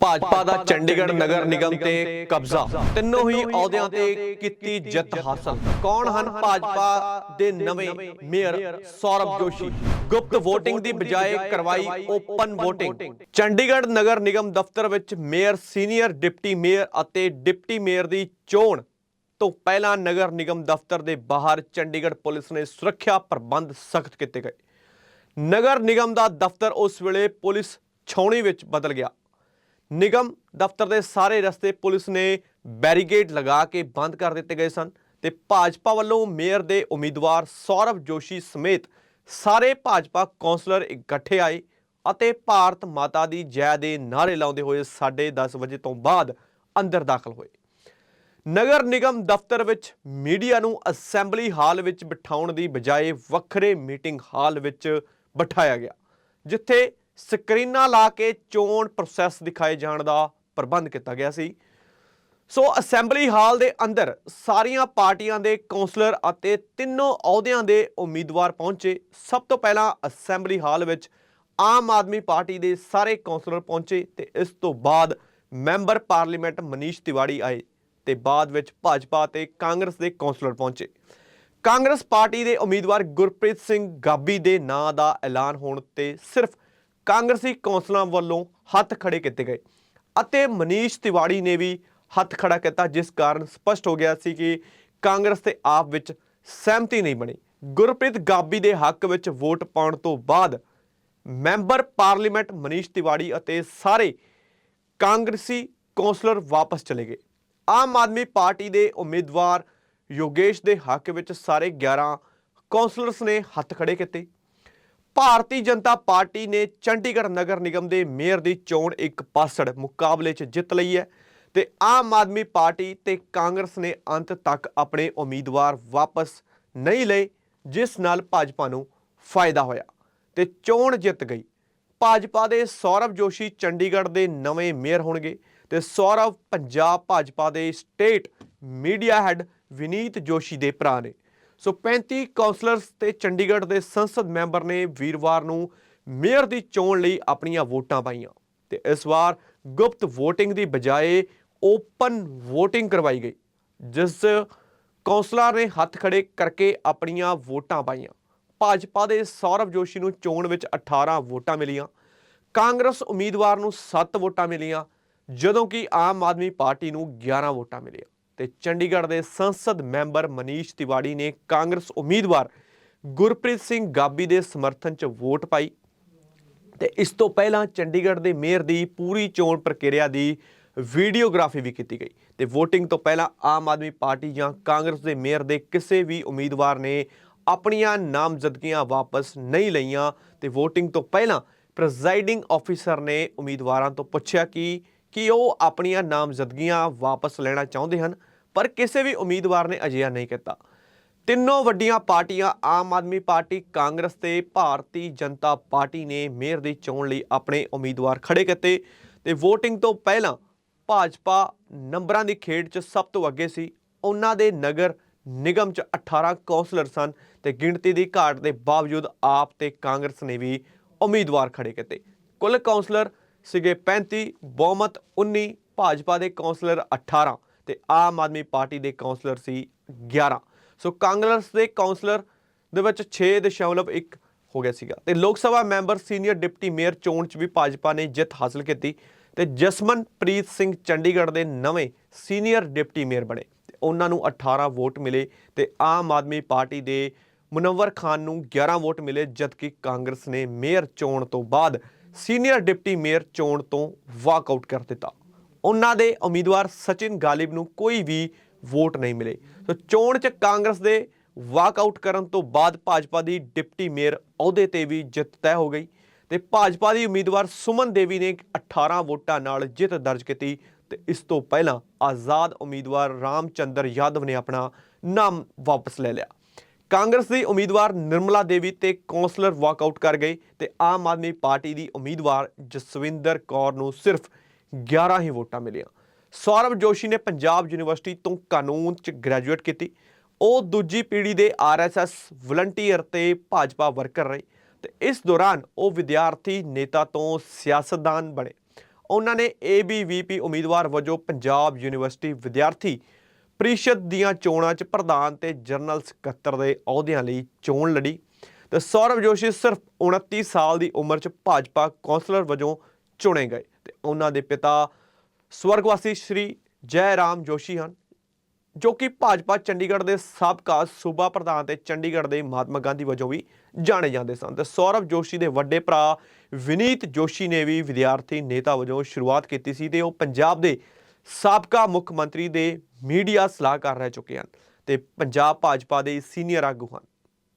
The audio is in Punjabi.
ਭਾਜਪਾ ਦਾ ਚੰਡੀਗੜ੍ਹ ਨਗਰ ਨਿਗਮ ਤੇ ਕਬਜ਼ਾ। ਤਿੰਨੋਂ ਹੀ ਅਹੁਦਿਆਂ ਤੇ ਕੀਤੀ ਜਿੱਤ ਹਾਸਲ। ਕੌਣ ਹਨ ਭਾਜਪਾ ਦੇ ਨਵੇਂ ਮੇਅਰ ਸੌਰਵ ਜੋਸ਼ੀ। ਗੁਪਤ VOTING ਦੀ ਬਜਾਏ ਕਰਵਾਈ ਓਪਨ VOTING ਚੰਡੀਗੜ੍ਹ ਨਗਰ ਨਿਗਮ ਦਫ਼ਤਰ ਵਿੱਚ ਮੇਅਰ ਸੀਨੀਅਰ ਡਿਪਟੀ ਮੇਅਰ ਅਤੇ ਡਿਪਟੀ ਮੇਅਰ ਦੀ ਚੋਣ ਤੋਂ ਪਹਿਲਾਂ ਨਗਰ ਨਿਗਮ ਦਫ਼ਤਰ ਦੇ ਬਾਹਰ ਚੰਡੀਗੜ੍ਹ ਪੁਲਿਸ ਨੇ ਸੁਰੱਖਿਆ ਪ੍ਰਬੰਧ ਸਖਤ ਕੀਤੇ ਗਏ। ਨਗਰ ਨਿਗਮ ਦਾ ਦਫ਼ਤਰ ਉਸ ਵੇਲੇ ਪੁਲਿਸ ਛਾਉਣੀ ਵਿੱਚ ਬਦਲ ਗਿਆ। ਨਿਗਮ ਦਫ਼ਤਰ ਦੇ ਸਾਰੇ ਰਸਤੇ ਪੁਲਿਸ ਨੇ ਬੈਰੀਗੇਡ ਲਗਾ ਕੇ ਬੰਦ ਕਰ ਦਿੱਤੇ ਗਏ ਸਨ ਤੇ ਭਾਜਪਾ ਵੱਲੋਂ ਮੇਅਰ ਦੇ ਉਮੀਦਵਾਰ ਸੌਰਵ ਜੋਸ਼ੀ ਸਮੇਤ ਸਾਰੇ ਭਾਜਪਾ ਕੌਂਸਲਰ ਇਕੱਠੇ ਆਏ ਅਤੇ ਭਾਰਤ ਮਾਤਾ ਦੀ ਜੈ ਦੇ ਨਾਅਰੇ ਲਾਉਂਦੇ ਹੋਏ 10:30 ਵਜੇ ਤੋਂ ਬਾਅਦ ਅੰਦਰ ਦਾਖਲ ਹੋਏ। ਨਗਰ ਨਿਗਮ ਦਫ਼ਤਰ ਵਿੱਚ ਮੀਡੀਆ ਨੂੰ ਅਸੈਂਬਲੀ ਹਾਲ ਵਿੱਚ ਬਿਠਾਉਣ ਦੀ ਬਜਾਏ ਵੱਖਰੇ ਮੀਟਿੰਗ ਹਾਲ ਵਿੱਚ ਬਿਠਾਇਆ ਗਿਆ, ਜਿੱਥੇ ਸਕਰੀਨਾਂ ਲਾ ਕੇ ਚੋਣ ਪ੍ਰੋਸੈਸ ਦਿਖਾਏ ਜਾਣ ਦਾ ਪ੍ਰਬੰਧ ਕੀਤਾ ਗਿਆ ਸੀ। ਸੋ ਅਸੈਂਬਲੀ ਹਾਲ ਦੇ ਅੰਦਰ ਸਾਰੀਆਂ ਪਾਰਟੀਆਂ ਦੇ ਕੌਂਸਲਰ ਅਤੇ ਤਿੰਨੋਂ ਅਹੁਦਿਆਂ ਦੇ ਉਮੀਦਵਾਰ ਪਹੁੰਚੇ। ਸਭ ਤੋਂ ਪਹਿਲਾਂ ਅਸੈਂਬਲੀ ਹਾਲ ਵਿੱਚ ਆਮ ਆਦਮੀ ਪਾਰਟੀ ਦੇ ਸਾਰੇ ਕੌਂਸਲਰ ਪਹੁੰਚੇ ਤੇ ਇਸ ਤੋਂ ਬਾਅਦ ਮੈਂਬਰ ਪਾਰਲੀਮੈਂਟ ਮਨੀਸ਼ ਤਿਵਾੜੀ ਆਏ ਤੇ ਬਾਅਦ ਵਿੱਚ ਭਾਜਪਾ ਤੇ ਕਾਂਗਰਸ ਦੇ ਕੌਂਸਲਰ ਪਹੁੰਚੇ। ਕਾਂਗਰਸ ਪਾਰਟੀ ਦੇ ਉਮੀਦਵਾਰ ਗੁਰਪ੍ਰੀਤ ਸਿੰਘ ਗਾਬੀ ਦੇ ਨਾਂ ਦਾ ਐਲਾਨ ਹੋਣ ਤੇ ਸਿਰਫ ਕਾਂਗਰਸੀ ਕੌਂਸਲਰਾਂ ਵੱਲੋਂ ਹੱਥ ਖੜੇ ਕੀਤੇ ਗਏ। ਅਤੇ ਮਨੀਸ਼ ਤਿਵਾੜੀ ਨੇ ਵੀ ਹੱਥ ਖੜਾ ਕੀਤਾ, ਜਿਸ ਕਾਰਨ ਸਪਸ਼ਟ ਹੋ ਗਿਆ ਸੀ ਕਿ ਕਾਂਗਰਸ ਤੇ ਆਪ ਵਿੱਚ ਸਹਿਮਤੀ ਨਹੀਂ ਬਣੀ। ਗੁਰਪ੍ਰੀਤ ਗਾਬੀ ਦੇ ਹੱਕ ਵਿੱਚ ਵੋਟ ਪਾਉਣ ਤੋਂ ਬਾਅਦ ਮੈਂਬਰ ਪਾਰਲੀਮੈਂਟ ਮਨੀਸ਼ ਤਿਵਾੜੀ ਅਤੇ ਸਾਰੇ ਕਾਂਗਰਸੀ ਕੌਂਸਲਰ ਵਾਪਸ ਚਲੇ ਗਏ। ਆਮ ਆਦਮੀ ਪਾਰਟੀ ਦੇ ਉਮੀਦਵਾਰ ਯੋਗੇਸ਼ ਦੇ ਹੱਕ ਵਿੱਚ ਸਾਰੇ 11 ਕੌਂਸਲਰਸ ਨੇ ਹੱਥ ਖੜੇ ਕੀਤੇ। ਭਾਰਤੀ ਜਨਤਾ ਪਾਰਟੀ ਨੇ ਚੰਡੀਗੜ੍ਹ ਨਗਰ ਨਿਗਮ ਦੇ ਮੇਅਰ ਦੀ ਚੋਣ ਇੱਕ ਪਾਸੜ ਮੁਕਾਬਲੇ 'ਚ ਜਿੱਤ ਲਈ ਹੈ ਤੇ ਆਮ ਆਦਮੀ ਪਾਰਟੀ ਤੇ ਕਾਂਗਰਸ ਨੇ ਅੰਤ ਤੱਕ ਆਪਣੇ ਉਮੀਦਵਾਰ ਵਾਪਸ ਨਹੀਂ ਲਏ, ਜਿਸ ਨਾਲ ਭਾਜਪਾ ਨੂੰ ਫਾਇਦਾ ਹੋਇਆ ਤੇ ਚੋਣ ਜਿੱਤ ਗਈ। ਭਾਜਪਾ ਦੇ ਸੌਰਵ ਜੋਸ਼ੀ ਚੰਡੀਗੜ੍ਹ ਦੇ ਨਵੇਂ ਮੇਅਰ ਹੋਣਗੇ ਤੇ ਸੌਰਵ ਪੰਜਾਬ ਭਾਜਪਾ ਦੇ state media head Vineet Joshi ਦੇ ਭਰਾ ਨੇ। ਸੋ 35 ਕਾਉਂਸਲਰਸ ਤੇ ਚੰਡੀਗੜ੍ਹ ਦੇ ਸੰਸਦ ਮੈਂਬਰ ਨੇ ਵੀਰਵਾਰ ਨੂੰ ਮੇਅਰ ਦੀ ਚੋਣ ਲਈ ਆਪਣੀਆਂ ਵੋਟਾਂ ਪਾਈਆਂ ਤੇ ਇਸ ਵਾਰ ਗੁਪਤ VOTING ਦੀ ਬਜਾਏ ਓਪਨ VOTING ਕਰਵਾਈ ਗਈ, ਜਿਸ ਕੌਂਸਲਰ ਨੇ ਹੱਥ ਖੜੇ ਕਰਕੇ ਆਪਣੀਆਂ ਵੋਟਾਂ ਪਾਈਆਂ। ਭਾਜਪਾ ਦੇ ਸੌਰਵ ਜੋਸ਼ੀ ਨੂੰ ਚੋਣ ਵਿੱਚ 18 ਵੋਟਾਂ ਮਿਲੀਆਂ, ਕਾਂਗਰਸ ਉਮੀਦਵਾਰ ਨੂੰ 7 ਵੋਟਾਂ ਮਿਲੀਆਂ, ਜਦੋਂ ਕਿ ਆਮ ਆਦਮੀ ਪਾਰਟੀ ਨੂੰ 11 ਵੋਟਾਂ ਮਿਲੀਆਂ। ਤੇ ਚੰਡੀਗੜ੍ਹ ਦੇ ਸੰਸਦ ਮੈਂਬਰ ਮਨੀਸ਼ ਤਿਵਾੜੀ ਨੇ ਕਾਂਗਰਸ ਉਮੀਦਵਾਰ ਗੁਰਪ੍ਰੀਤ ਸਿੰਘ ਗਾਬੀ ਦੇ ਸਮਰਥਨ 'ਚ ਵੋਟ ਪਾਈ ਤੇ ਇਸ ਤੋਂ ਪਹਿਲਾਂ ਚੰਡੀਗੜ੍ਹ ਦੇ ਮੇਅਰ ਦੀ ਪੂਰੀ ਚੋਣ ਪ੍ਰਕਿਰਿਆ ਦੀ ਵੀਡੀਓਗ੍ਰਾਫੀ ਵੀ ਕੀਤੀ ਗਈ ਤੇ VOTING ਤੋਂ ਪਹਿਲਾਂ ਆਮ ਆਦਮੀ ਪਾਰਟੀ ਜਾਂ ਕਾਂਗਰਸ ਦੇ ਮੇਅਰ ਦੇ ਕਿਸੇ ਵੀ ਉਮੀਦਵਾਰ ਨੇ ਆਪਣੀਆਂ ਨਾਮਜ਼ਦਗੀਆਂ ਵਾਪਸ ਨਹੀਂ ਲਈਆਂ ਤੇ VOTING ਤੋਂ ਪਹਿਲਾਂ ਪ੍ਰੈਜ਼ਾਈਡਿੰਗ ਆਫੀਸਰ ਨੇ ਉਮੀਦਵਾਰਾਂ ਤੋਂ ਪੁੱਛਿਆ ਕਿ ਕੀ ਉਹ ਆਪਣੀਆਂ ਨਾਮਜ਼ਦਗੀਆਂ ਵਾਪਸ ਲੈਣਾ ਚਾਹੁੰਦੇ ਹਨ? ਪਰ ਕਿਸੇ ਵੀ ਉਮੀਦਵਾਰ ਨੇ ਅਜਿਹਾ ਨਹੀਂ ਕੀਤਾ। ਤਿੰਨੋਂ ਵੱਡੀਆਂ ਪਾਰਟੀਆਂ, ਆਮ ਆਦਮੀ ਪਾਰਟੀ, ਕਾਂਗਰਸ ਤੇ ਭਾਰਤੀ ਜਨਤਾ ਪਾਰਟੀ ਨੇ ਮੇਅਰ ਦੀ ਚੋਣ ਲਈ ਆਪਣੇ ਉਮੀਦਵਾਰ ਖੜੇ ਕੀਤੇ ਤੇ VOTING ਤੋਂ ਪਹਿਲਾਂ ਭਾਜਪਾ ਨੰਬਰਾਂ ਦੀ ਖੇਡ 'ਚ ਸਭ ਤੋਂ ਅੱਗੇ ਸੀ। ਉਹਨਾਂ ਦੇ ਨਗਰ ਨਿਗਮ 'ਚ 18 ਕੌਂਸਲਰ ਸਨ ਤੇ ਗਿਣਤੀ ਦੀ ਘਾਟ ਦੇ ਬਾਵਜੂਦ ਆਪ ਤੇ ਕਾਂਗਰਸ ਨੇ ਵੀ ਉਮੀਦਵਾਰ ਖੜੇ ਕੀਤੇ। ਕੁੱਲ ਕੌਂਸਲਰ ਸੀਗੇ 35 ਬਹੁਮਤ 19 ਭਾਜਪਾ ਦੇ ਕੌਂਸਲਰ 18 ਤੇ ਆਮ ਆਦਮੀ ਪਾਰਟੀ ਦੇ ਕੌਂਸਲਰ ਸੀ 11 ਸੋ ਕਾਂਗਰਸ ਦੇ ਕੌਂਸਲਰ ਦੇ ਵਿੱਚ 6.1 ਹੋ ਗਿਆ ਸੀਗਾ। ਤੇ Lok Sabha member senior deputy mayor ਚੋਣ 'ਚ ਵੀ ਭਾਜਪਾ ਨੇ ਜਿੱਤ ਹਾਸਲ ਕੀਤੀ ਤੇ ਜਸਮਨਪ੍ਰੀਤ ਸਿੰਘ ਚੰਡੀਗੜ੍ਹ ਦੇ ਨਵੇਂ ਸੀਨੀਅਰ ਡਿਪਟੀ ਮੇਅਰ ਬਣੇ। ਤੇ ਉਹਨਾਂ ਨੂੰ 18 ਵੋਟ ਮਿਲੇ ਤੇ ਆਮ ਆਦਮੀ ਪਾਰਟੀ ਦੇ ਮੁਨਵਰ ਖਾਨ ਨੂੰ 11 ਵੋਟ ਮਿਲੇ, ਜਦਕਿ ਕਾਂਗਰਸ ਨੇ ਮੇਅਰ ਚੋਣ ਤੋਂ ਬਾਅਦ ਸੀਨੀਅਰ ਡਿਪਟੀ ਮੇਅਰ ਚੋਣ ਤੋਂ ਵਾਕ ਆਊਟ ਕਰ ਦਿੱਤਾ। ਉਹਨਾਂ ਦੇ ਉਮੀਦਵਾਰ ਸਚਿਨ ਗਾਲਿਬ ਨੂੰ ਕੋਈ ਵੀ ਵੋਟ ਨਹੀਂ ਮਿਲੇ। ਸੋ ਚੋਣ 'ਚ ਕਾਂਗਰਸ ਦੇ ਵਾਕਆਊਟ ਕਰਨ ਤੋਂ ਬਾਅਦ ਭਾਜਪਾ ਦੀ ਡਿਪਟੀ ਮੇਅਰ ਅਹੁਦੇ ਤੇ ਵੀ ਜਿੱਤ ਤੈਅ ਹੋ ਗਈ ਤੇ ਭਾਜਪਾ ਦੀ ਉਮੀਦਵਾਰ ਸੁਮਨ ਦੇਵੀ ਨੇ 18 ਵੋਟਾਂ ਨਾਲ ਜਿੱਤ ਦਰਜ ਕੀਤੀ ਤੇ ਇਸ ਤੋਂ ਪਹਿਲਾਂ ਆਜ਼ਾਦ ਉਮੀਦਵਾਰ ਰਾਮਚੰਦਰ ਯਾਦਵ ਨੇ ਆਪਣਾ ਨਾਮ ਵਾਪਸ ਲੈ ਲਿਆ। ਕਾਂਗਰਸ ਦੀ ਉਮੀਦਵਾਰ ਨਿਰਮਲਾ ਦੇਵੀ ਤੇ ਕੌਂਸਲਰ ਵਾਕਆਊਟ ਕਰ ਗਏ ਤੇ ਆਮ ਆਦਮੀ ਪਾਰਟੀ ਦੀ ਉਮੀਦਵਾਰ ਜਸਵਿੰਦਰ ਕੌਰ ਨੂੰ ਸਿਰਫ 11 ਹੀ ਵੋਟਾਂ ਮਿਲੀਆਂ। ਸੌਰਵ ਜੋਸ਼ੀ ਨੇ ਪੰਜਾਬ ਯੂਨੀਵਰਸਿਟੀ ਤੋਂ ਕਾਨੂੰਨ 'ਚ ਗ੍ਰੈਜੂਏਟ ਕੀਤੀ। ਉਹ ਦੂਜੀ ਪੀੜ੍ਹੀ ਦੇ ਆਰਐਸਐਸ ਵਲੰਟੀਅਰ ਤੇ ਭਾਜਪਾ ਵਰਕਰ ਰਹੇ ਤੇ ਇਸ ਦੌਰਾਨ ਉਹ ਵਿਦਿਆਰਥੀ ਨੇਤਾ ਤੋਂ ਸਿਆਸਤਦਾਨ ਬਣੇ। ਉਹਨਾਂ ਨੇ ABVP ਉਮੀਦਵਾਰ ਵਜੋਂ ਪੰਜਾਬ ਯੂਨੀਵਰਸਿਟੀ ਵਿਦਿਆਰਥੀ ਪ੍ਰੀਸ਼ਦ ਦੀਆਂ ਚੋਣਾਂ 'ਚ ਪ੍ਰਧਾਨ ਤੇ ਜਨਰਲ ਸਕੱਤਰ ਦੇ ਅਹੁਦਿਆਂ ਲਈ ਚੋਣ ਲੜੀ ਤੇ ਸੌਰਵ ਜੋਸ਼ੀ ਸਿਰਫ 29 ਸਾਲ ਦੀ ਉਮਰ 'ਚ ਭਾਜਪਾ ਕੌਂਸਲਰ ਵਜੋਂ ਚੁਣੇ ਗਏ। ਉਹਨਾਂ ਦੇ ਪਿਤਾ ਸਵਰਗਵਾਸੀ ਸ਼੍ਰੀ ਜੈ ਰਾਮ ਜੋਸ਼ੀ ਹਨ, ਜੋ ਕਿ ਭਾਜਪਾ ਚੰਡੀਗੜ੍ਹ ਦੇ ਸਾਬਕਾ ਸੂਬਾ ਪ੍ਰਧਾਨ ਤੇ ਚੰਡੀਗੜ੍ਹ ਦੇ ਮਹਾਤਮਾ ਗਾਂਧੀ ਵਜੋਂ ਵੀ ਜਾਣੇ ਜਾਂਦੇ ਸਨ ਤੇ ਸੌਰਵ ਜੋਸ਼ੀ ਦੇ ਵੱਡੇ ਭਰਾ ਵਿਨੀਤ ਜੋਸ਼ੀ ਨੇ ਵੀ ਵਿਦਿਆਰਥੀ ਨੇਤਾ ਵਜੋਂ ਸ਼ੁਰੂਆਤ ਕੀਤੀ ਸੀ ਤੇ ਉਹ ਪੰਜਾਬ ਦੇ ਸਾਬਕਾ ਮੁੱਖ ਮੰਤਰੀ ਦੇ ਮੀਡੀਆ ਸਲਾਹਕਾਰ ਰਹਿ ਚੁੱਕੇ ਹਨ ਤੇ ਪੰਜਾਬ ਭਾਜਪਾ ਦੇ ਸੀਨੀਅਰ ਆਗੂ ਹਨ।